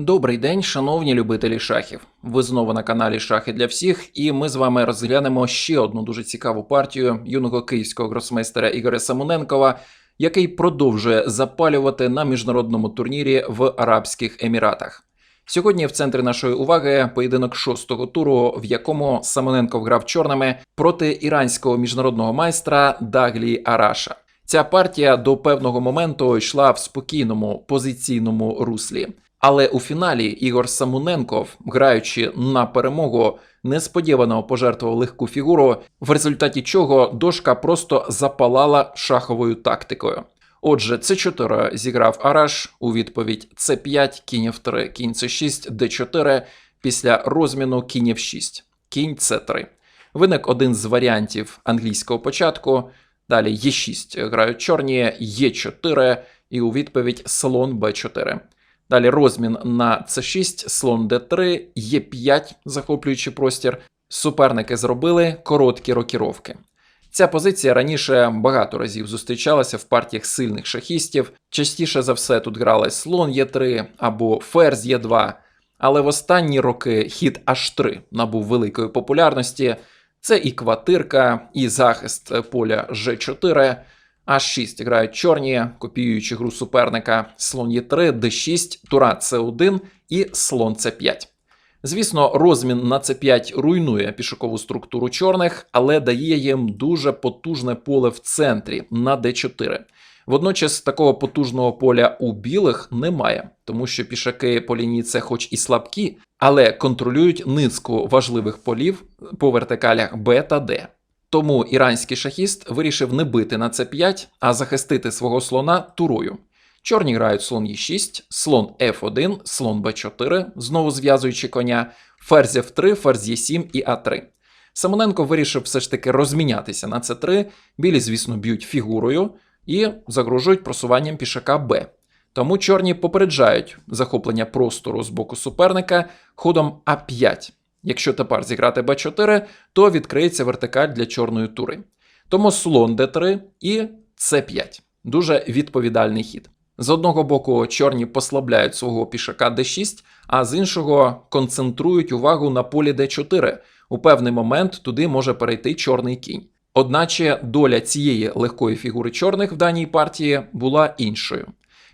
Добрий день, шановні любителі шахів. Ви знову на каналі Шахи для всіх, і ми з вами розглянемо ще одну дуже цікаву партію юного київського гросмейстера Ігоря Самоненкова, який продовжує запалювати на міжнародному турнірі в Арабських Еміратах. Сьогодні в центрі нашої уваги поєдинок шостого туру, в якому Самоненков грав чорними проти іранського міжнародного майстра Даглі Араша. Ця партія до певного моменту йшла в спокійному позиційному руслі. Але у фіналі Ігор Самоненков, граючи на перемогу, несподівано пожертвував легку фігуру, в результаті чого дошка просто запалала шаховою тактикою. Отже, С4 зіграв Араш у відповідь С5, кінь F3, кінь С6, Д4, після розміну кінь F6, кінь С3. Виник один з варіантів англійського початку. Далі Е6 грають чорні, Е4 і у відповідь слон Б4. Далі розмін на С6, слон Д3, Е5, захоплюючи простір. Суперники зробили короткі рокіровки. Ця позиція раніше багато разів зустрічалася в партіях сильних шахістів. Частіше за все тут грали слон Е3 або ферзь Е2. Але в останні роки хід H3 набув великої популярності. Це і квартирка, і захист поля G4. H6 грають чорні, копіюючи гру суперника слон Е3, Д6, тура С1 і слон С5. Звісно, розмін на С5 руйнує пішокову структуру чорних, але дає їм дуже потужне поле в центрі на Д4. Водночас такого потужного поля у білих немає, тому що пішаки по лінії це хоч і слабкі, але контролюють низку важливих полів по вертикалях Б та Д. Тому іранський шахіст вирішив не бити на С5, а захистити свого слона турою. Чорні грають слон Е6, слон F1, слон Б4, знову зв'язуючи коня, ферзь F3, ферзь Е7 і А3. Самоненко вирішив все ж таки розмінятися на С3, білі, звісно, б'ють фігурою і загрожують просуванням пішака Б. Тому чорні попереджають захоплення простору з боку суперника ходом А5. Якщо тепер зіграти Б4, то відкриється вертикаль для чорної тури. Тому слон Д3 і С5. Дуже відповідальний хід. З одного боку, чорні послабляють свого пішака d6, а з іншого концентрують увагу на полі d4. У певний момент туди може перейти чорний кінь. Одначе доля цієї легкої фігури чорних в даній партії була іншою.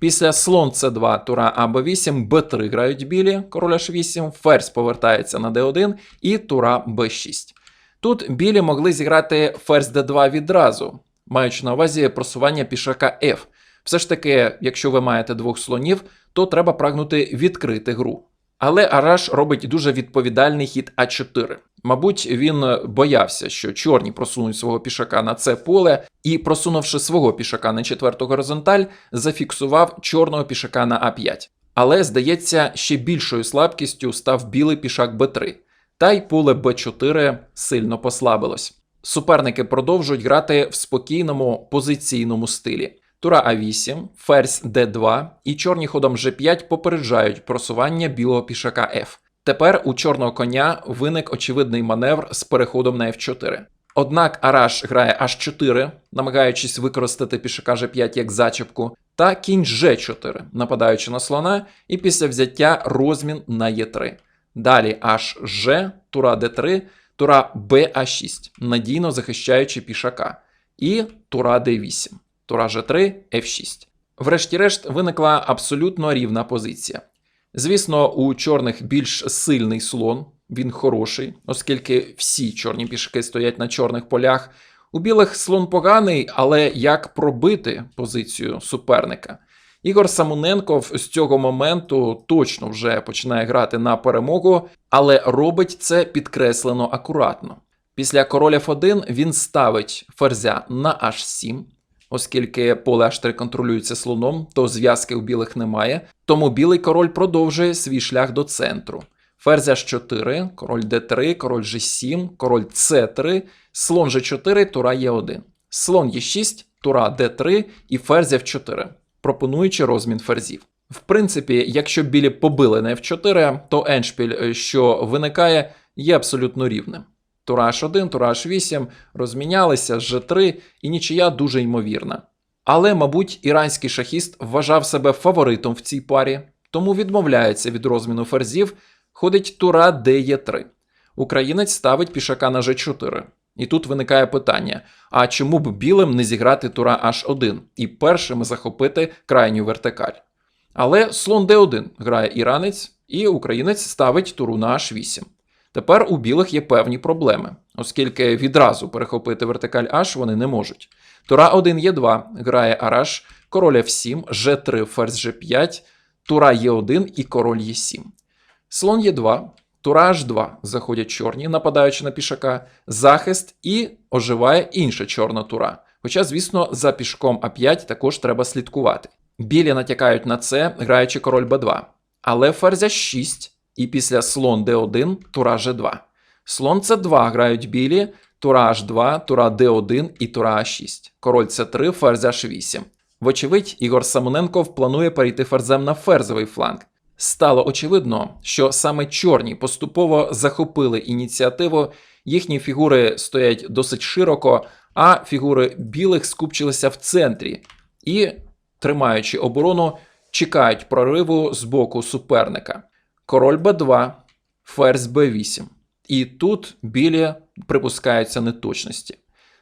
Після слон С2, тура АБ8, Б3 грають білі, король H8, ферзь повертається на Д1 і тура Б6. Тут білі могли зіграти ферзь Д2 відразу, маючи на увазі просування пішака F. Все ж таки, якщо ви маєте двох слонів, то треба прагнути відкрити гру. Але Араш робить дуже відповідальний хід А4. Мабуть, він боявся, що чорні просунуть свого пішака на це поле, і, просунувши свого пішака на четверту горизонталь, зафіксував чорного пішака на А5. Але, здається, ще більшою слабкістю став білий пішак Б3, та й поле Б4 сильно послабилось. Суперники продовжують грати в спокійному позиційному стилі. Тура А8, ферзь Д2 і чорні ходом G5 попереджають просування білого пішака F. Тепер у чорного коня виник очевидний маневр з переходом на F4. Однак Араш грає H4, намагаючись використати пішака G5 як зачіпку, та кінь G4, нападаючи на слона, і після взяття розмін на Е3. Далі HG, тура D3, тура BA6, надійно захищаючи пішака, і тура D8. Тура G3, F6. Врешті-решт виникла абсолютно рівна позиція. Звісно, у чорних більш сильний слон, він хороший, оскільки всі чорні пішаки стоять на чорних полях. У білих слон поганий, але як пробити позицію суперника? Ігор Самоненков з цього моменту точно вже починає грати на перемогу, але робить це підкреслено акуратно. Після короля F1 він ставить ферзя на H7. Оскільки поле H3 контролюється слоном, то зв'язки у білих немає, тому білий король продовжує свій шлях до центру. Ферзь H4, король D3, король G7, король C3, слон G4, тура Е1, слон Е6, тура D3 і ферзь F4, пропонуючи розмін ферзів. В принципі, якщо білі побили на F4, то еншпіль, що виникає, є абсолютно рівним. Тура H1, Тура H8 розмінялися G3 і нічия дуже ймовірна. Але, мабуть, іранський шахіст вважав себе фаворитом в цій парі, тому відмовляється від розміну ферзів, ходить тура Д'Е3. Українець ставить пішака на Ж4. І тут виникає питання: а чому б білим не зіграти тура H1 і першим захопити крайню вертикаль? Але слон d1 грає іранець, і українець ставить туру на H8. Тепер у білих є певні проблеми, оскільки відразу перехопити вертикаль H вони не можуть. Тура 1 Е2 грає Араш, король F7, G3, ферзь G5, тура Е1 і король Е7. Слон Е2, тура H2 заходять чорні, нападаючи на пішака, захист і оживає інша чорна тура. Хоча, звісно, за пішком А5 також треба слідкувати. Білі натякають на це, граючи король Б2. Але ферзя 6 і після слон d1, тура g2. Слон c2 грають білі, тура h2, тура d1 і тура a6. Король c3, ферзь h8. Вочевидь, Ігор Самоненков планує перейти ферзем на ферзовий фланг. Стало очевидно, що саме чорні поступово захопили ініціативу, їхні фігури стоять досить широко, а фігури білих скупчилися в центрі і, тримаючи оборону, чекають прориву з боку суперника. Король Б2, ферзь Б8. І тут білі припускаються неточності.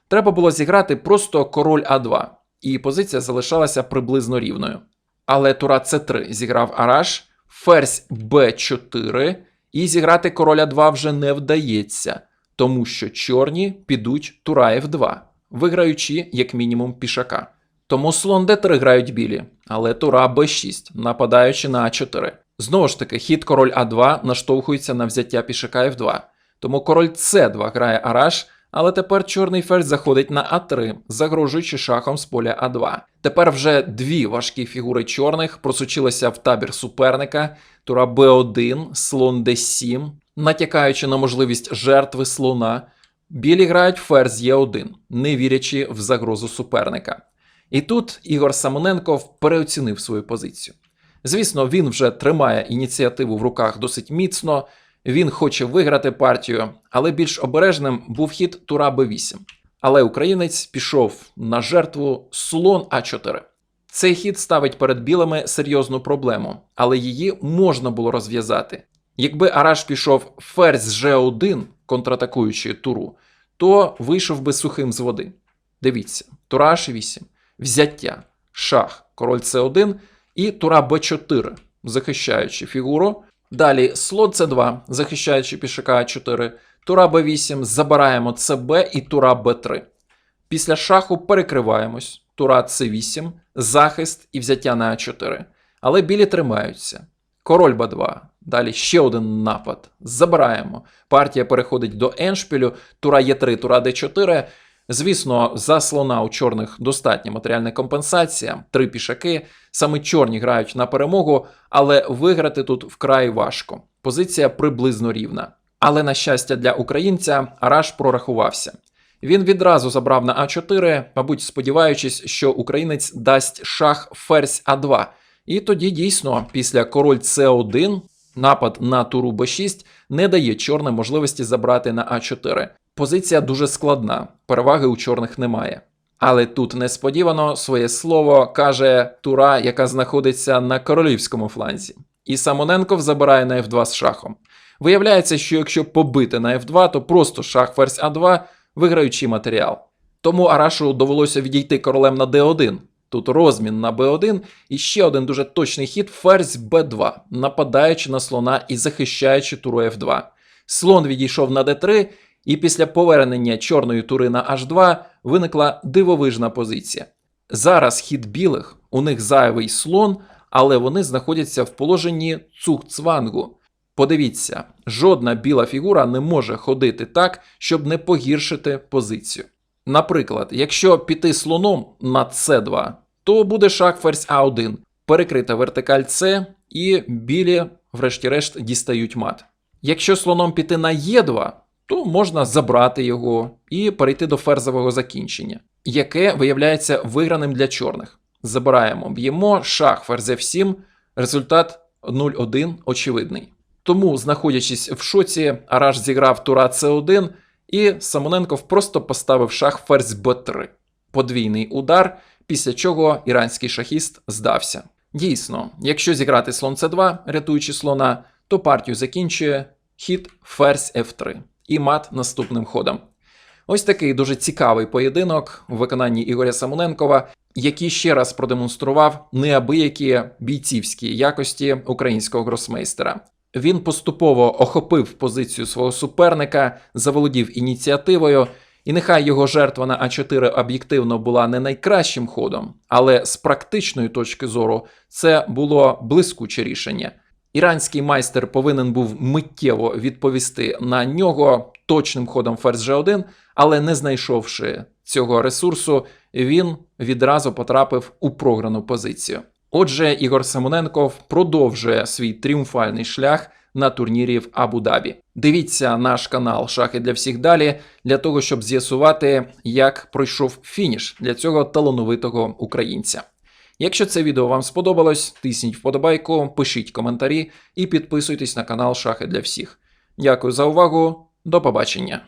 Треба було зіграти просто король А2, і позиція залишалася приблизно рівною. Але тура С3 зіграв Араш, ферзь Б4, і зіграти короля 2 вже не вдається, тому що чорні підуть тура F2, виграючи як мінімум пішака. Тому слон Д3 грають білі, але тура Б6, нападаючи на А4. Знову ж таки, хід король А2 наштовхується на взяття пішака F2. Тому король С2 грає Араш, але тепер чорний ферзь заходить на А3, загрожуючи шахом з поля А2. Тепер вже дві важкі фігури чорних просучилися в табір суперника, тура Б1, слон Д7, натякаючи на можливість жертви слона. Білі грають ферзь Е1, не вірячи в загрозу суперника. І тут Ігор Самоненков переоцінив свою позицію. Звісно, він вже тримає ініціативу в руках досить міцно, він хоче виграти партію, але більш обережним був хід тура Б8. Але українець пішов на жертву слон А4. Цей хід ставить перед білими серйозну проблему, але її можна було розв'язати. Якби Араш пішов ферзь G1, контратакуючи туру, то вийшов би сухим з води. Дивіться, тура H8, взяття, шах, король С1 і тура Б4, захищаючи фігуру. Далі слон С2, захищаючи пішака А4, тура Б8, забираємо ЦБ і тура Б3. Після шаху перекриваємось, тура С8, захист і взяття на А4. Але білі тримаються. Король Б2. Далі ще один напад. Забираємо. Партія переходить до еншпілю, тура Е3, тура Д4. Звісно, за слона у чорних достатня матеріальна компенсація, три пішаки. Саме чорні грають на перемогу, але виграти тут вкрай важко. Позиція приблизно рівна. Але на щастя для українця, Араш прорахувався. Він відразу забрав на А4, мабуть, сподіваючись, що українець дасть шах ферзь А2. І тоді дійсно, після король С1, напад на туру Б6 не дає чорним можливості забрати на А4. Позиція дуже складна, переваги у чорних немає. Але тут несподівано своє слово каже тура, яка знаходиться на королівському фланзі. І Самоненков забирає на F2 з шахом. Виявляється, що якщо побити на F2, то просто шах ферзь А2 виграючий матеріал. Тому Арашу довелося відійти королем на D1. Тут розмін на b1 і ще один дуже точний хід ферзь b2, нападаючи на слона і захищаючи туру f2. Слон відійшов на d3, і після повернення чорної тури на h2 виникла дивовижна позиція. Зараз хід білих, у них зайвий слон, але вони знаходяться в положенні цугцвангу. Подивіться, жодна біла фігура не може ходити так, щоб не погіршити позицію. Наприклад, якщо піти слоном на c2, то буде шах ферзь А1, перекрита вертикаль С, і білі, врешті-решт, дістають мат. Якщо слоном піти на Е2, то можна забрати його і перейти до ферзового закінчення, яке виявляється виграним для чорних. Забираємо, б'ємо, шах ферзь F7, результат 0-1 очевидний. Тому, знаходячись в шоці, Араш зіграв тура С1, і Самоненков просто поставив шах ферзь Б3. Подвійний удар, після чого іранський шахіст здався. Дійсно, якщо зіграти слон c2, рятуючи слона, то партію закінчує хід ферзь f3 і мат наступним ходом. Ось такий дуже цікавий поєдинок в виконанні Ігоря Самоненкова, який ще раз продемонстрував неабиякі бійцівські якості українського гросмейстера. Він поступово охопив позицію свого суперника, заволодів ініціативою, і нехай його жертва на А4 об'єктивно була не найкращим ходом, але з практичної точки зору це було блискуче рішення. Іранський майстер повинен був миттєво відповісти на нього точним ходом ферзь G1, але не знайшовши цього ресурсу, він відразу потрапив у програну позицію. Отже, Ігор Самоненков продовжує свій тріумфальний шлях на турнірі в Абу-Дабі. Дивіться наш канал Шахи для всіх далі для того, щоб з'ясувати, як пройшов фініш для цього талановитого українця. Якщо це відео вам сподобалось, тисніть вподобайку, пишіть коментарі і підписуйтесь на канал Шахи для всіх. Дякую за увагу, до побачення!